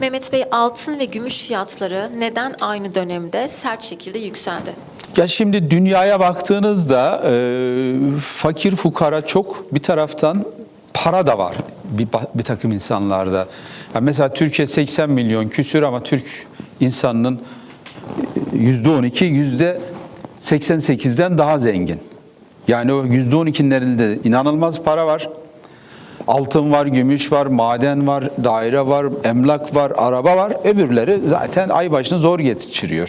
Mehmet Bey altın ve gümüş fiyatları neden aynı dönemde sert şekilde yükseldi? Ya şimdi dünyaya baktığınızda e, fakir fukara çok bir taraftan para da var bir, bir takım insanlarda. Ya mesela Türkiye 80 milyon küsür ama Türk insanının yüzde 12 yüzde 88'den daha zengin. Yani o yüzde 12'lerinde inanılmaz para var. Altın var, gümüş var, maden var, daire var, emlak var, araba var. Öbürleri zaten ay başını zor geçiriyor.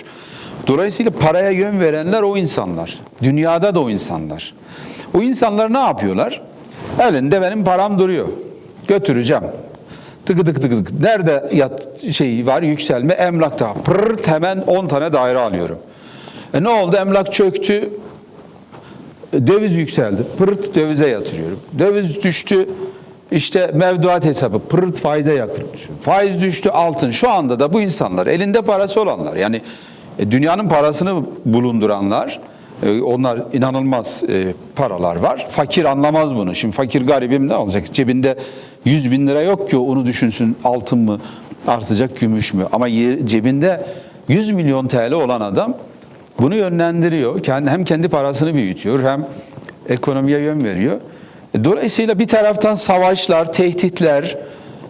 Dolayısıyla paraya yön verenler o insanlar. Dünyada da o insanlar. O insanlar ne yapıyorlar? Elinde benim param duruyor. Götüreceğim. Tıkı tıkı tıkı tıkı. Nerede yat şey var yükselme? Emlakta. Pırrt hemen 10 tane daire alıyorum. E ne oldu? Emlak çöktü. Döviz yükseldi. Pırt dövize yatırıyorum. Döviz düştü. İşte mevduat hesabı pırt faize yakın. Faiz düştü altın. Şu anda da bu insanlar elinde parası olanlar yani e, dünyanın parasını bulunduranlar e, onlar inanılmaz e, paralar var. Fakir anlamaz bunu. Şimdi fakir garibim ne olacak? Cebinde 100 bin lira yok ki onu düşünsün altın mı artacak gümüş mü? Ama cebinde 100 milyon TL olan adam bunu yönlendiriyor. Hem kendi parasını büyütüyor hem ekonomiye yön veriyor. Dolayısıyla bir taraftan savaşlar, tehditler,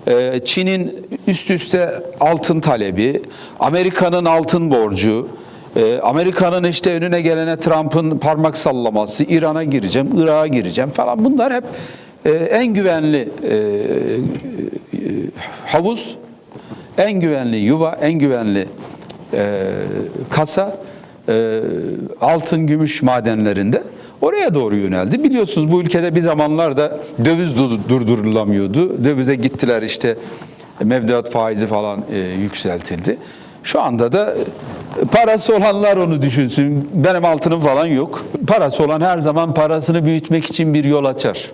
e, Çin'in üst üste altın talebi, Amerika'nın altın borcu, e, Amerika'nın işte önüne gelene Trump'ın parmak sallaması, İran'a gireceğim, Irak'a gireceğim falan. Bunlar hep e, en güvenli havuz, en güvenli yuva, en güvenli kasa altın gümüş madenlerinde oraya doğru yöneldi. Biliyorsunuz bu ülkede bir zamanlarda döviz du- durdurulamıyordu. Dövize gittiler işte mevduat faizi falan e, yükseltildi. Şu anda da e, parası olanlar onu düşünsün. Benim altınım falan yok. Parası olan her zaman parasını büyütmek için bir yol açar.